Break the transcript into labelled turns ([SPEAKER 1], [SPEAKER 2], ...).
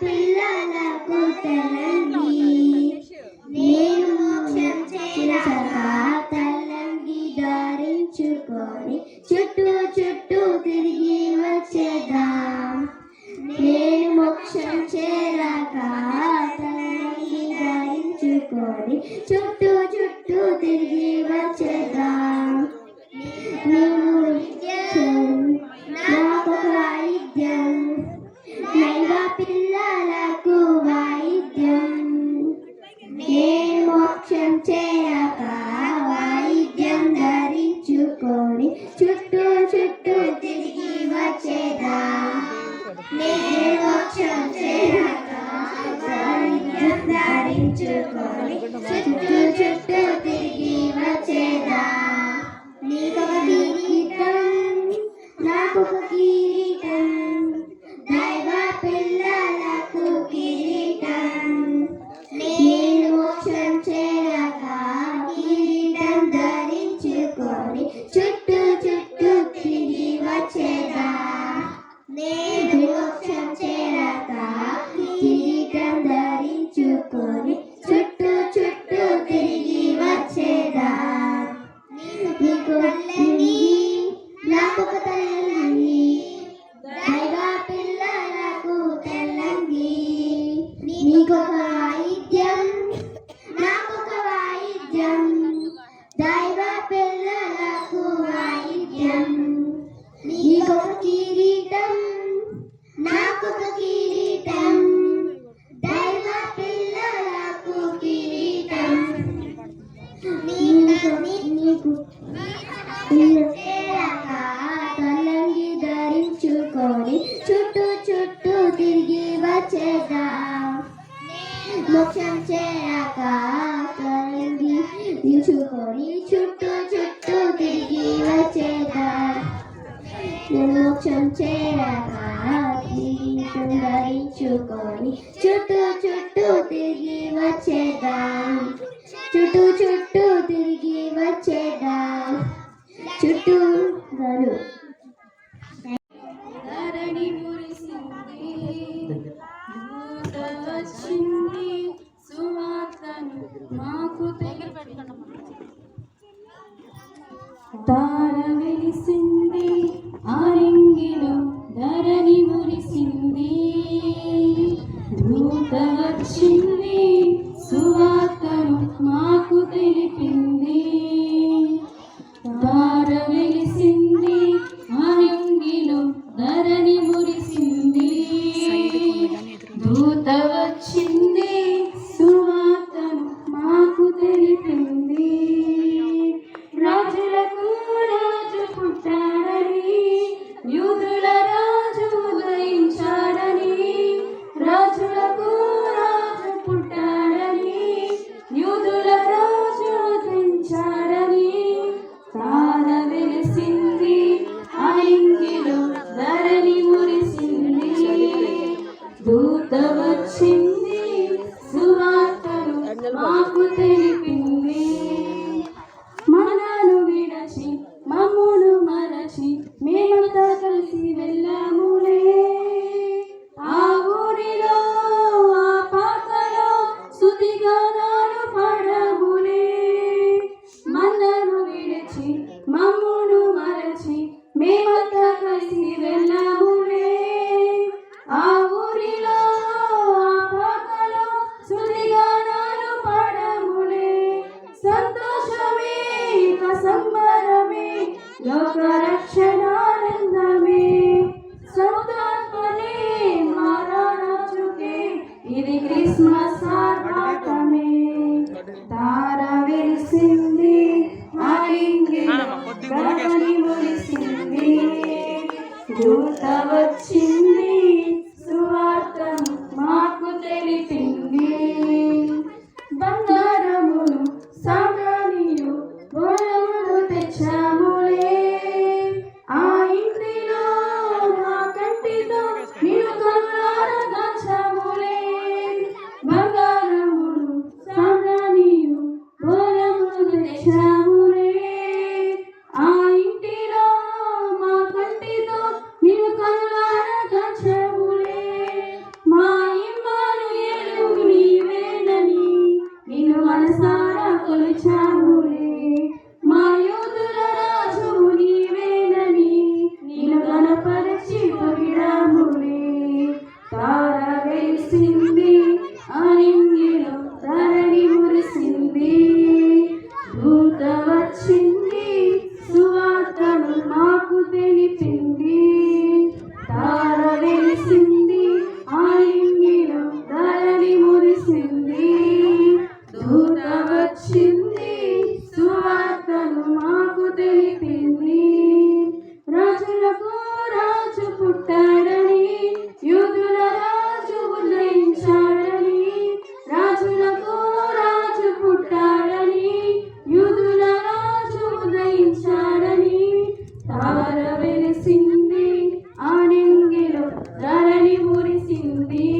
[SPEAKER 1] పిల్లలకు తలంగి తల్లంగి ధరించుకొని చేయక వాయిద్యం ధరించుకొని చుట్టూ చుట్టూ తిరిగి వచ్చేదా? నేను మోక్షం చేయక ధరించుకొని చుట్టూ మోక్షం చేయక తొలగి నిలుచుకొని చుట్టూ చుట్టూ తిరిగి వచ్చేదా మోక్షం చేయక తిరిగి చుట్టూ చుట్టూ తిరిగి వచ్చేదా చుట్టూ చుట్టూ తిరిగి వచ్చేదా చుట్టూ గరు
[SPEAKER 2] ధరణి మురిసింది దూత వచ్చింది సువార్తను మాకు తెలిపింది. బంగారమును సాగానియు బోధమును తెచ్చాము. మాకు తెలిపింది. రాజులకు రాజు పుట్టాడని యూదుల రాజు ఉదయించాడని రాజులకు రాజు పుట్టాడని యూదుల రాజు ఉదయించాడని తార వెలిసింది ఆ ధరణి మురిసింది.